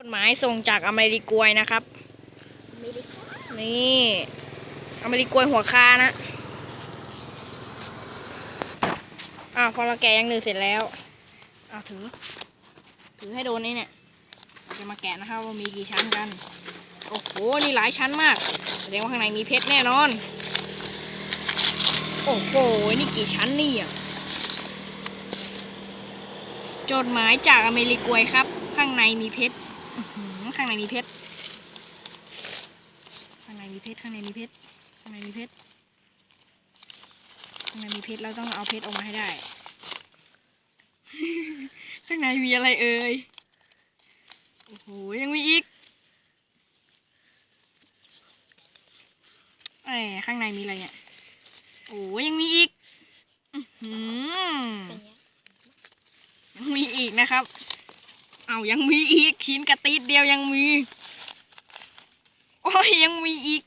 จดหมายส่งจากอเมริกวยนะครับ นี่ อเมริกวยหัวคานะอ้าวพอเราแกะยังหนึ่งเสร็จแล้วอ้าวถือ ถือให้โดนนี่เนี่ย เราจะมาแกะนะครับว่ามีกี่ชั้นกัน โอ้โห นี่หลายชั้นมาก แสดงว่าข้างในมีเพชรแน่นอน โอ้โห นี่กี่ชั้นนี่อะ จดหมายจากอเมริกวยครับข้างในมีเพชร ข้างในมีเพชร ข้างในมีเพชร ข้างในมีเพชร ข้างในมีเพชร ข้างในมีเพชร เราต้องเอาเพชรออกมาให้ได้ ข้างในมีอะไรเอ่ย โอ้โห ยังมีอีกเอ้ยข้างในมีอะไรเนี่ย โอ้ยังมีอีก อื้อหือเป็นไงยังมีอีกนะครับ เอายังมีอีกชิ้นกระติดเดียวยังมี โอ้ยยังมีอีก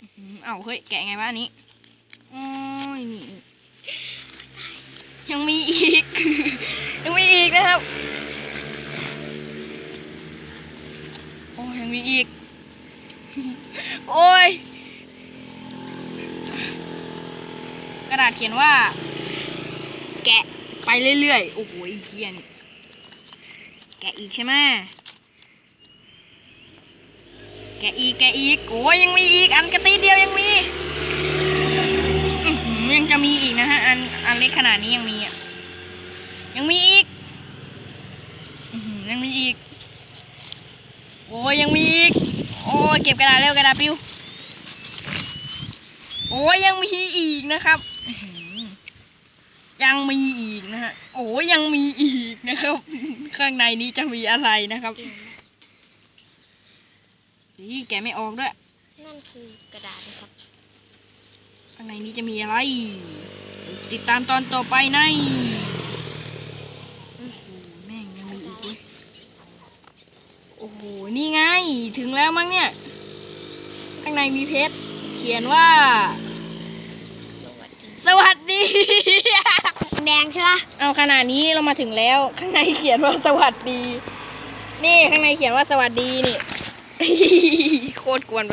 อื้อหือเอาเฮ้ยแกะไงวะอันนี้ โอ้ยมีอีกยังมีอีก ยังมีอีกนะครับ โอ้ยยังมีอีก โอ้ย กระดาษเขียนว่า แกะไปเรื่อยๆ โอ้โหเฮียนี่ แกะอีกใช่ไหมแกะอีกแกะอีกโอ้ยยังมีอีกอันกระตีเดียวยังมียังจะมีอีกนะฮะอันอันเล็กขนาดนี้ยังมีอะยังมีอีกอยังมีอีก โอ้ยยังมีอีก โอ้ยเก็บกระดาษเร็วกระดาษปิวโอ้ยยังมีอีกนะครับ ยังมีอีกนะฮะ โอ้ยังมีอีกนะครับ ข้างในนี้จะมีอะไรนะครับจริงนะนี่แกะไม่ออกด้วย นั่นคือกระดาษนะครับ ข้างในนี้จะมีอะไร ติดตามตอนต่อไปในโอ้โหแม่งยังมีอีกเว้ยโอ้โห นี่ไง ถึงแล้วมั้งเนี่ย ข้างในมีเพชร เขียนว่า สวัสดีสวัสดีแดงใช่ไหม เอาขนาดนี้เรามาถึงแล้ว ข้างในเขียนว่าสวัสดี นี่ข้างในเขียนว่าสวัสดีนี่ โคตรกวนประ